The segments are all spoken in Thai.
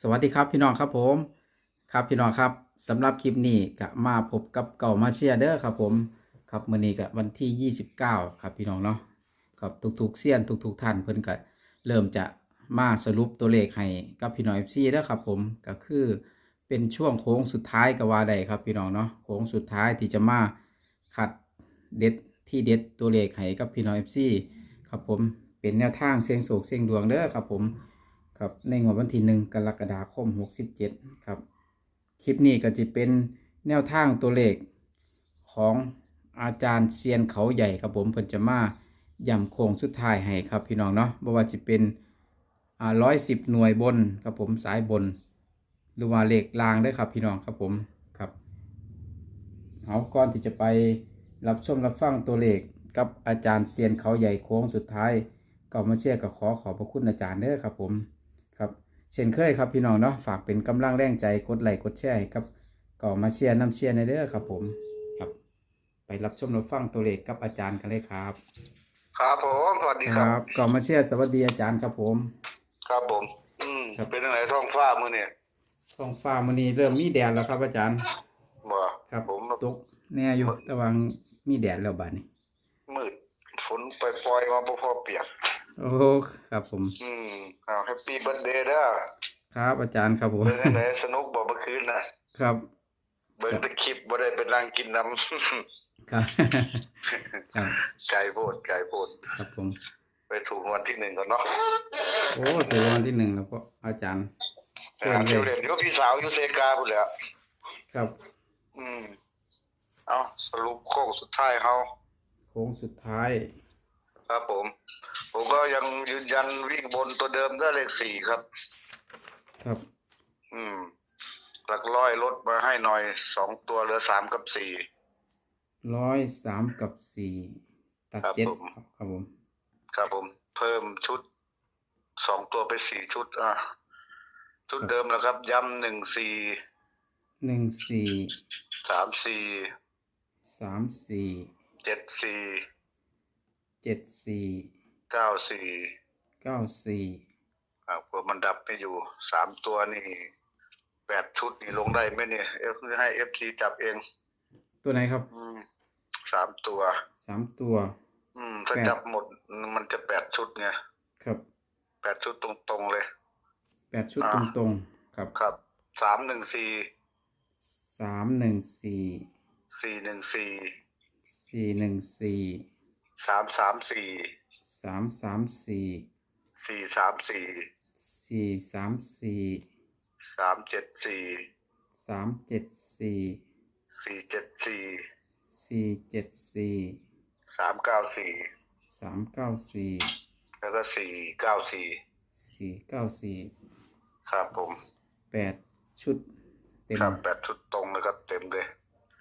สวัสดีครับพี่น้องครับผม ครับพี่น้องครับสำหรับคลิปนี้ก็มาพบกับเก่ามาเชียร์เด้อครับผม ครับมื้อนี้ก็วันที่ 29 ครับพี่น้องเนาะครับทุกๆเซียนทุกๆท่านเพิ่นก็เริ่มจะมาสรุปตัวเลขให้กับพี่น้อง FC เด้อครับผมก็คือเป็นช่วงโค้งสุดท้ายก็ว่าได้ครับพี่น้องเนาะโค้งสุดท้ายที่จะมาคัดเด็ดที่เด็ดตัวเลขให้กับพี่น้อง FC ครับผมเป็นแนวทางเสียงโศกเสียงดวงเด้อครับผม ครับในงวดวันที่หนึ่งกรกฎาคม67ครับ คลิปนี้ก็จะเป็นแนวทางตัวเลขของอาจารย์เซียนเขาใหญ่ครับผมเพิ่นจะมาย่ำโค้งสุดท้ายให้ครับพี่น้องเนาะบ่ว่าจะเป็นร้อยสิบหน่วยบนครับผมสายบน หรือว่าเลขล่างได้อครับพี่น้องครับผมครับเอาก่อนที่จะไปรับชมรับฟังตัวเลขกับอาจารย์เซียนเขาใหญ่โค้งสุดท้ายก็มาเชียร์กับขอขอบพระคุณอาจารย์เด้อครับผม เช่นเคยครับพี่น้องเนาะฝากเป็นกำลังแรงใจกดไลค์กดแชร์ให้กับก็มาเชียร์น้ำเชียร์ในเด้อครับผมครับ ไปรับชมรับฟังตัวเลขกับอาจารย์กันเลยครับ ครับผมสวัสดีครับก็มาเชียร์สวัสดีอาจารย์ครับผม ครับผม อืมครับ เป็นยังไงท้องฟ้ามือเนี่ยท้องฟ้ามันนี้เริ่มมีแดดแล้วครับอาจารย์บ่ครับผมตกแน่อยู่แต่ว่ามีแดดแล้วบัดนี้มืดฝนปล่อยๆมาบ่พอเปียก โอ้ครับผม อืมเอาแฮปปี้เบิร์ดเดย์เด้อครับอาจารย์ครับผมเป็นยังไงสนุกบ่เมื่อคืนนะครับเบิ่งแต่คลิปบ่ได้ไปนั่งกินน้ำครับครับไก่โพดไก่โพดครับผม ไปถูกรางวันที่หนึ่งก่อนเนาะโอ้ถึงวันที่หนึ่งแล้วก็อาจารย์ไปเชิญหาเลเที่ยวยเล่นก็พี่สาวอยู่เซกาพุ่นแหละครับ อืมเอาสรุปโค้งสุดท้ายเฮาโค้งสุดท้าย ครับผม ผมก็ยังยืนยันวิ่งบนตัวเดิมได้เลขสี่ครับ ครับ อืม หลักร้อยลดมาให้หน่อยสองตัวเหลือสามกับสี่ ร้อยสามกับสี่ตัดครับเจ็ดผม ครับครับผม ครับผม เพิ่มชุดสองตัวไปสี่ชุด อะ ชุดเดิมแล้วครับ ย้ำหนึ่งสี่หนึ่งสี่สามสี่สามสี่เจ็ดสี่เจ็ดสี่ เก้าสี่เก้าสี่อ่าเพื่อมันดับไม่อยู่สามตัวนี่แปดชุดนี่ลงได้ไหมเนี่ยเอฟให้เอฟซีจับเอง ตัวไหนครับอืมสามตัว สามตัว อืม ถ้าแปด จับหมดมันจะแปดชุดไงครับแปดชุดตรงๆเลย แปดชุดอ่าตรงๆครับครับสามหนึ่งสี่สามหนึ่งสี่สี่หนึ่งสี่สี่หนึ่งสี่สามสามสี่ สามสามสี่สี่สามสี่สี่สามสี่สามเจ็ดสี่สามเจ็ดสี่สี่เจ็ดสี่สี่เจ็ดสี่สามเก้าสี่สามเก้าสี่แล้วก็สี่เก้าสี่สี่เก้าสี่ครับผมแปดชุดเต็มครับแปดชุดตรงนะครับเต็มเลย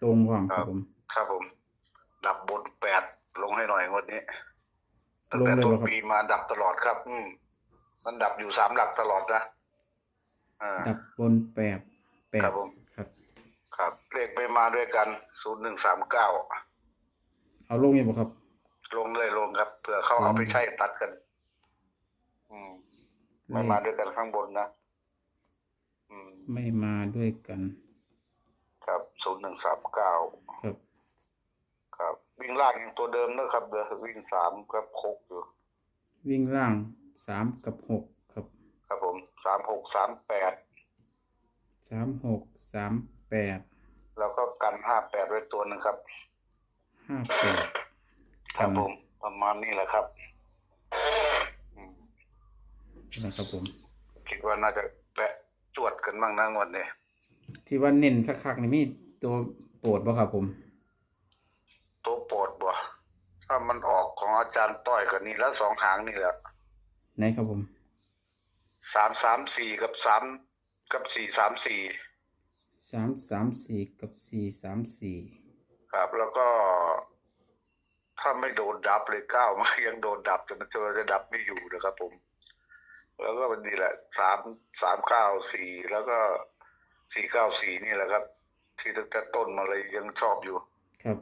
ตรงความครับผม ครับผม ดับบนแปดลงให้หน่อยงวดนี้ ตั้งลงแต่เลยต้เหนรอครับปีมาดับตลอดครับ อืมมันดับอยู่สามหลักตลอดนะอ่าดับบนแปดแปดครับผมครับ ครับเลขไม่มาด้วยกันศูนย์หนึ่งสามเก้าเอาลงยังบ่ครับ ลงเลยลงครับเผื่อเขาลงเอาไปใช้ตัดกัน อืมไม่มาด้วยกันข้างบนนะอืมไม่มาด้วยกัน ครับศูนย์หนึ่งสามเก้าครับครับ วิ่งล่างยังตัวเดิมนะครับเดอวิ่งสามกับหกอยู่ วิ่งล่างสามกับหกครับ ครับผมสามหกสามแปดสามหกสามแปดแล้วก็กันห้าแปดไว้ตัวหนึ่งครับห้าแปดครับผมประมาณนี้แหละครับอืมนะครับผม คิดว่าน่าจะแปะจวดกันบ้างนะงวันนี้ที่ว่าเน้นคักๆนี่มีตัวโปรดบ่ครับผมตัวโปรดบ่ ถ้ามันออกของอาจารย์ต้อยกับนี่แล้วสองหางนี่แหละไหนครับผมสามสามสี่กับสามกับสี่สามสี่สามสามสี่กับสี่สามสี่ครับ แล้วก็ ถ้าไม่โดนดับเลยเก้ามันยังโดนดับแต่มันจะจะดับไม่อยู่นะครับผม แล้วก็มันนี่แหละสามสามเก้าสี่แล้วก็สี่เก้าสี่นี่แหละครับ ที่ตั้งแต่ต้นมาเลยยังชอบอยู่ ครับ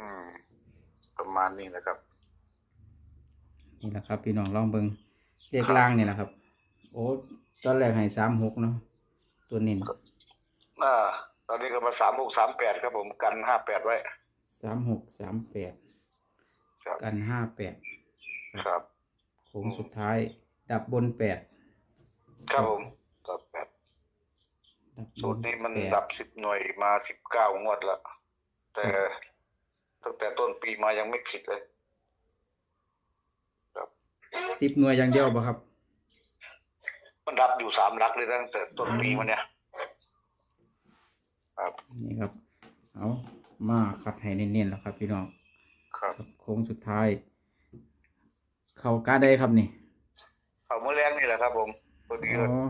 อืม ประมาณนี้นะครับ นี่แหละครับ พี่น้องลองเบิงเรียกครับล่างนี่แหละครับ โอ้ตอนแรกให้สามหกเนาะตัวเน้นอ่าตอนนี้ก็มาสามหกสามแปดครับผมกันห้าแปดไว้สามหกสามแปดครับกันห้าแปดครับโค้งสุดท้าย ดับบนแปดครับผมครับแปดดับบสูตรนี้มันแปดดับสิบหน่วยมาสิบเก้างวดแล้วแต่ ตั้งแต่ต้นปีมายังไม่ผิดเลย ครับ สิบหน่วยอย่างเดียวป่ะครับ มันดับอยู่สามหลักเลยตั้งแต่ต้นปีมาเนี่ย ครับ นี่ครับ เอามาคัดให้เน้นๆแล้วครับ พี่น้องครับ ครับโค้งสุดท้าย เข้ากาได้ครับนี่เอาเมื่อแรงนี่แหละครับ ผมพอดีอ๋อ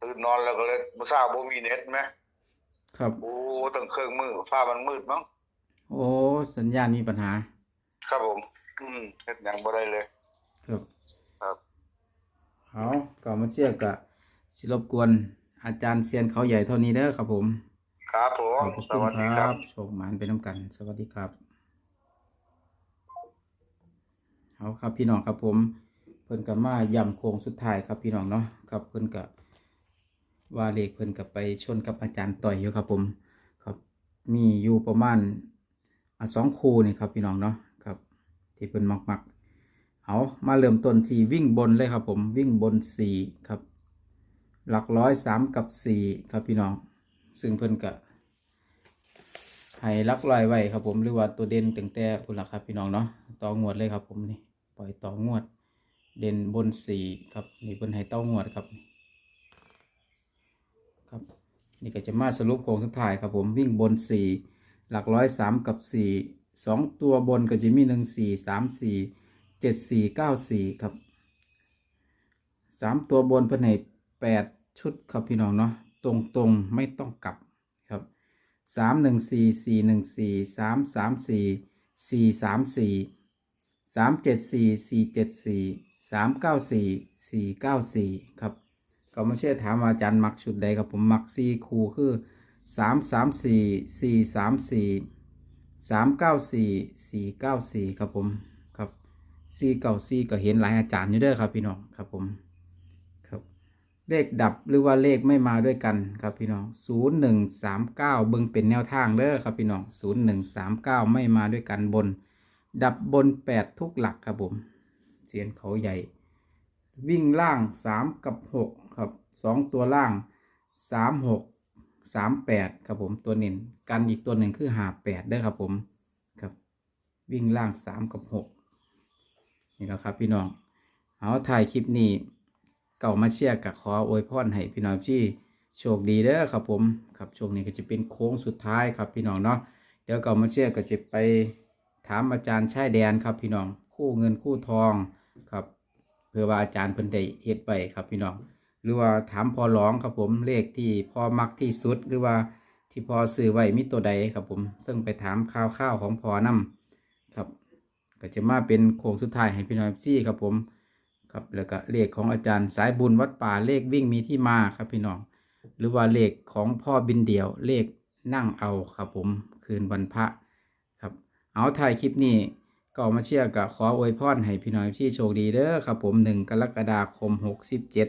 ตื่นนอนแล้วก็เลยมาทราบว่ามีเน็ตไหมครับ โอ้ตั้งเครื่องมือฟ้ามันมืดมั้ง โอ้สัญญาณมีปัญหา ครับผม อืมเฮ็ดหยังบ่ได้เลย ครับครับ เอาก่อนมาเชื่อกับสิรบกวน อาจารย์เซียนเขาใหญ่เท่านี้เด้อครับผมครับผขม อบพระสคุณวัสดีคครัรับ บโชคหมานไปน้ำกัน สวัสดีครับ เอาครับพี่น้องครับผม เพิ่นกับมาย่ำโค้งสุดท้ายครับพี่น้องเนาะครับเพิ่นกับว่าเลขเพิ่นกับไปชนกับอาจารย์ต่อยอยู่ครับผม ครับมีอยู่ประมาณ อะสองคูนี่ครับพี่น้องเนาะครับ ที่เพิ่นมักมักเอามาเริ่มต้นที่วิ่งบนเลยครับ ผมวิ่งบนสี่ครับ หลักร้อยสามกับสี่ครับพี่น้อง ซึ่งเพิ่นกะให้ลักลอยไว้ครับผมหรือว่าตัวเด่นตั้งแต่พุ่นละครับพี่น้องเนาะต่องวดเลยครับผมนี่ปล่อยต่องวด เด่นบนสี่ครับนี่เพิ่นให้ต่องวดครับครับ นี่ก็จะมาสรุปโครงสุดท้ายครับผมวิ่งบนสี่ หลักร้อยสามกับสี่สองตัวบนก็จะมีหนึ่งสี่สามสี่เจ็ดสี่เก้าสี่ครับสามตัวบนเพิ่นให้แปดชุดครับพี่น้องเนาะตรงตรงไม่ต้องกลับครับสามหนึ่งสี่สี่หนึ่งสี่สามสามสี่สี่สามสี่สามเจ็ดสี่สี่เจ็ดสี่สามเก้าสี่สี่เก้าสี่ครับก็ไมาเชื่อถามอาจารย์มักชุดใดครับผมมักสี่คูคือ สามสามสี่สี่สามสี่สามเก้าสี่สี่เก้าสี่ครับผมครับสี่เก้าสี่ก็เห็นหลายอาจารย์อยู่เด้อครับพี่น้องครับผมครับเลขดับหรือว่าเลขไม่มาด้วยกันครับพี่น้องศูนย์หนึ่งสามเก้าเบิ่งเป็นแนวทางเด้อครับพี่น้องศูนย์หนึ่งสามเก้าไม่มาด้วยกันบน ดับบนแปดทุกหลักครับผมเสียนเขาใหญ่ วิ่งล่างสามกับหกครับสองตัวล่างสามหก สามแปดครับผมตัวเน้นกันอีกตัวหนึ่งคือหาแปดได้อครับผมครับ วิ่งล่างสามกับหกนี่แล้วครับพี่น้องเอาถ่ายคลิปนี้เก่ามาเชียร์กับขออวยพรให้พี่น้องที่โชคดีเด้อครับผมครับช่วงนี้ก็จะเป็นโค้งสุดท้ายครับพี่น้องเนาะเดี๋ยวเก่ามาเชียร์ก็จะไปถามอาจารย์ชายแดนครับพี่น้องคู่เงินคู่ทองครับเพื่อว่าอาจารย์เพิ่นได้เฮ็ดไปครับพี่น้อง หรือว่าถามพอร้องครับผมเลขที่พอมักที่สุดหรือว่าที่พอซื้อไว้มีตัวใดครับผม ซึ่งไปถามข่าวข้าวของพอนํครับ ก็จะมาเป็นโค้งสุดท้ายให้พี่น้องซี่ครับผมครับแล้วก็เลขของอาจารย์สายบุญวัดป่าเลขวิ่งมีที่มาครับพี่น้องหรือว่าเลขของพ่อบินเดี่ยวเลขนั่งเอาครับผมคืนวันพระครับ เอาถ่ายคลิปนี้ก็มาเชื่อกับขออวยพรให้พี่น้องที่โชคดีเด้อครับผมหนึ่งกรกฎาคมหกสิบเจ็ด